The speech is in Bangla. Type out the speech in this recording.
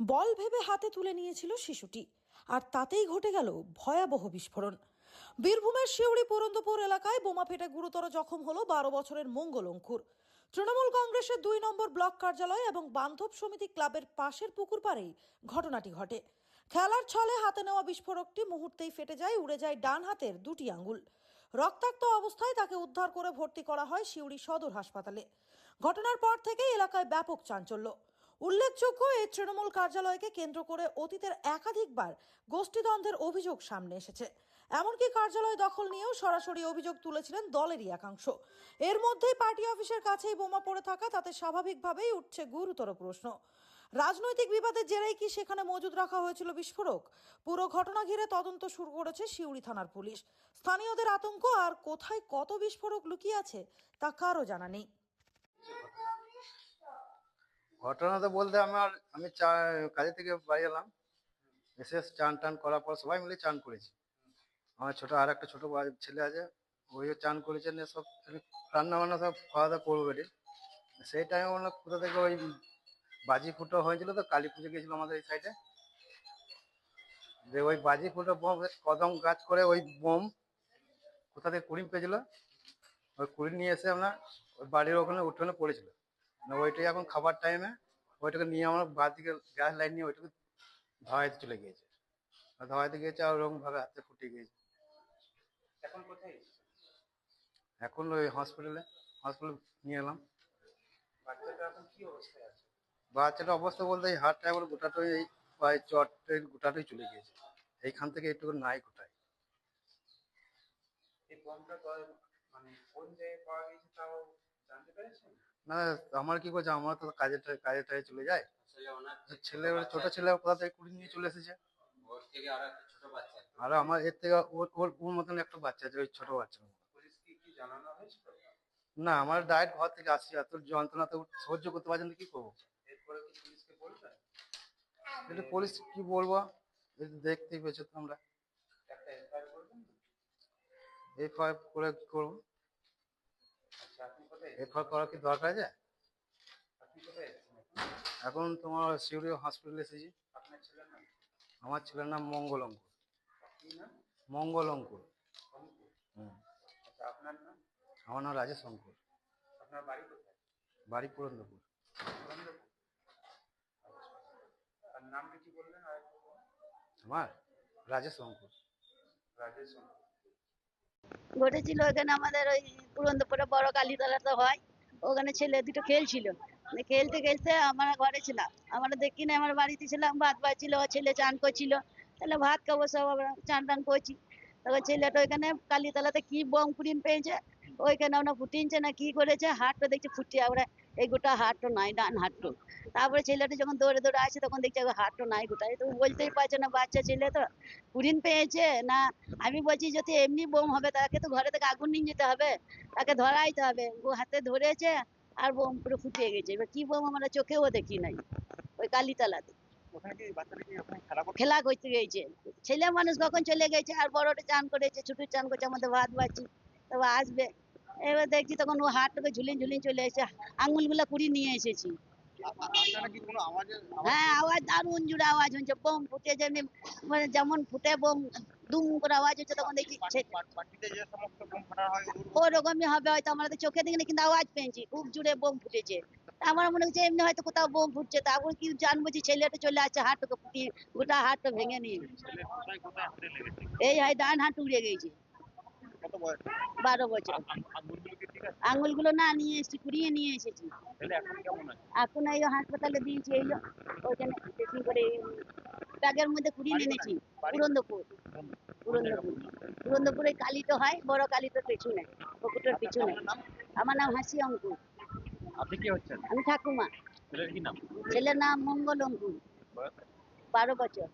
বল ভেবে হাতে তুলে নিয়েছিল শিশুটি। আর তাতেই ঘটে গেল ভয়াবহ বিস্ফোরণ। বীরভূমের শিউড়ি পুরন্দপুর এলাকায় বোমা ফেটে গুরুতর জখম হলো বারো বছরের মঙ্গল অঙ্কুর। তৃণমূল কংগ্রেসের দুই নম্বর ব্লক কার্যালয় এবং বান্ধব সমিতি ক্লাবের পাশের পুকুর পাড়েই ঘটনাটি ঘটে। খেলার ছলে হাতে নেওয়া বিস্ফোরকটি মুহূর্তেই ফেটে যায়, উড়ে যায় ডান হাতের দুটি আঙ্গুল রক্তাক্ত অবস্থায় তাকে উদ্ধার করে ভর্তি করা হয় শিউড়ি সদর হাসপাতালে। ঘটনার পর থেকেই এলাকায় ব্যাপক চাঞ্চল্য। উল্লেখযোগ্য এই তৃণমূল কার্যালয়কে কেন্দ্র করে অতীতের একাধিকবার গোষ্ঠীদ্বন্দ্বের অভিযোগ সামনে এসেছে। এমনকি কার্যালয় দখল নিয়েও সরাসরি অভিযোগ তুলেছিলেন দলেরই একাংশ। এর মধ্যেই পার্টি অফিসের কাছেই বোমা পড়ে থাকা তাতে স্বাভাবিকভাবেই উঠছে গুরুতর প্রশ্ন। রাজনৈতিক বিবাদের জেরেই কি সেখানে মজুদ রাখা হয়েছিল বিস্ফোরক? পুরো ঘটনা ঘিরে তদন্ত শুরু করেছে সিউড়ি থানার পুলিশ। স্থানীয়দের আতঙ্ক, আর কোথায় কত বিস্ফোরক লুকিয়ে আছে তা কারও জানা নেই। ঘটনা তো বলতে আমার, আমি চা কাজে থেকে বাড়ি এলাম। এসে চান টান করার পর সবাই মিলে চান করেছি। আমার ছোট, আর একটা ছোট ছেলে আছে, ওইও চান করেছে, নিয়ে সব রান্না বান্না সব খাওয়া দাওয়া করব বেরিয়ে সেই টাইমে মনে কোথা থেকে ওই বাজি ফুটো হয়েছিল তো, কালী পুজো গিয়েছিল আমাদের এই সাইডে যে ওই বাজি ফুটো বোম কদম গাছ করে ওই বোম কোথা থেকে কুড়িম পেয়েছিল, ওই কুড়ি নিয়ে এসে আমরা ওই বাড়ির ওখানে উঠোনে পড়েছিল। না ওইটাই এখন খাবার টাইমে ওইটাকে নিয়ে আমরা বাদ দিকে গ্যাস লাইন নিয়ে ওইটাকে ধোয়াইতে চলে গিয়েছে। আর ধোয়াইতে গিয়েছে আর ওরকম ভাবে হাতে ফুটে গিয়েছে। এখন কোথায় এখন ওই হসপিটালে হসপিটালে নিয়ে এলাম। বাচ্চাটা এখন কি অবস্থায় আছে? বাচ্চাটার অবস্থা বলতে এই হাতটা এখন গোটাটাই এই পায়ে চটের গোটাটাই চলে গিয়েছে। এইখান থেকে একটু নাই গোটায় এই বোমটা ক- মানে কোন জায়গায় পাওয়া গেছে তাও জানতে পেরেছেন? না আমার কি করছে আমার তো কাজে টাজে- কাজে টাজে চলে যায়। ছেলে ছোট ছেলে কোথা থেকে কুড়ি নিয়ে চলে এসেছে? আরও আমার এর থেকে ওর ওর ওর মতন একটা বাচ্চা আছে ওই ছোট বাচ্চা। না আমার ডায়েট ঘর থেকে আসছি এত যন্ত্রণা তো সহ্য করতে পারছেন না কি করব? এটা পুলিশ কি বলব? দেখতেই পেয়েছ তোমরা এফআইআর? করে করব। আচ্ছা এই করা কি দরকার আছে? এখন তোমার সিউড়ি হসপিটালে এসেছি। আমার ছেলের নাম মঙ্গল অঙ্কুর নাম মঙ্গল অঙ্কুর অঙ্কুর হুম। আপনার নাম আমার নাম রাজেশ অঙ্কুর বাড়ি পুরন্দপুর আমার? রাজেশ অঙ্কুর রাজেশ অঙ্কুর। ঘটেছিল ওখানে আমাদের ওই পুরন্দপুরে বড় কালীতলাতে হয়, ওখানে ছেলে দুটো খেলছিল। মানে খেলতে খেলতে আমার ঘরে ছিলাম। আমরা দেখি না, আমার বাড়িতে ছিলাম, ভাত বাড়ছিল ছেলে চান করছিল। তাহলে ভাত খাব, সব আমরা চান টান করছি। তারপর ছেলেটা ওইখানে কালীতলাতে কি বম ফুটিন পেয়েছে ওইখানে আমরা ফুটিনছে না কি করেছে? হাতটা দেখছি ফুটিয়ে আমরা এই গোটা হাতটা নাই ডান হাতটা তারপরে ছেলেটা যখন দৌড়ে দৌড়ে আসে তখন দেখছি ওই হাতটা নাই গোটা তো বলতেই পারছে না বাচ্চা ছেলে তো। ফুটিন পেয়েছে না? আমি বলছি যদি এমনি বোম হবে তাকে তো ঘরে থেকে আগুন নিয়ে যেতে হবে। তাকে ধরাইতে হবে। ও হাতে ধরেছে আর বোম পুরো ফুটিয়ে গেছে। এবার কি বোম আমরা চোখেও দেখি নাই ওই কালীতলাতে। খেলা করতে গেছে ছেলে মানুষ কখন চলে গেছে? আর বড়টা চান করেছে ছোট চান করছে আমাদের ভাত বাচ্চি তবে আসবে। এবার দেখছি তখন ও হাতটাকে ঝুলিয়ে ঝুলিয়ে চলে এসে আঙুলগুলো কুড়ি নিয়ে এসেছি। হ্যাঁ আওয়াজ দারুণ জুড়ে আওয়াজ হচ্ছে, বোম ফুটে যেমনি মানে যেমন ফুটে বোম, দুম করে আওয়াজ হচ্ছে, তখন দেখছি ওরকমই হবে হয়তো, আমরা তো চোখে দেখিনি, কিন্তু আওয়াজ পেয়েছি, খুব জুড়ে বোম ফুটেছে। আমার মনে হচ্ছে এমনি হয়তো কোথাও বোম ফুটছে তারপর কি জানব যে ছেলেটা চলে আসছে, হাতটাকে ফুটিয়ে গোটা হাতটা ভেঙে নিয়ে। এই হয়, ডান হাত উড়ে গেছে। বারো বছর। আঙুলগুলো না নিয়ে এসেছি কুড়িয়ে নিয়ে এসেছি। এখন এই হাসপাতালে দিয়েছি এই ওইখানে ড্রেসিং করে ব্যাগের মধ্যে কুড়িয়ে এনেছি পুরন্দপুর। পুরন্দপুর। পুরন্দপুরে কালী তো হয় বড় কালী তো পেছনে। পুকুরের পিছনে আমার নাম হাসি অঙ্কুর। আপনি কি হচ্ছেন? আমি ঠাকুমা। ছেলের কি নাম? ছেলের নাম মঙ্গল অঙ্কুর। বারো বছর।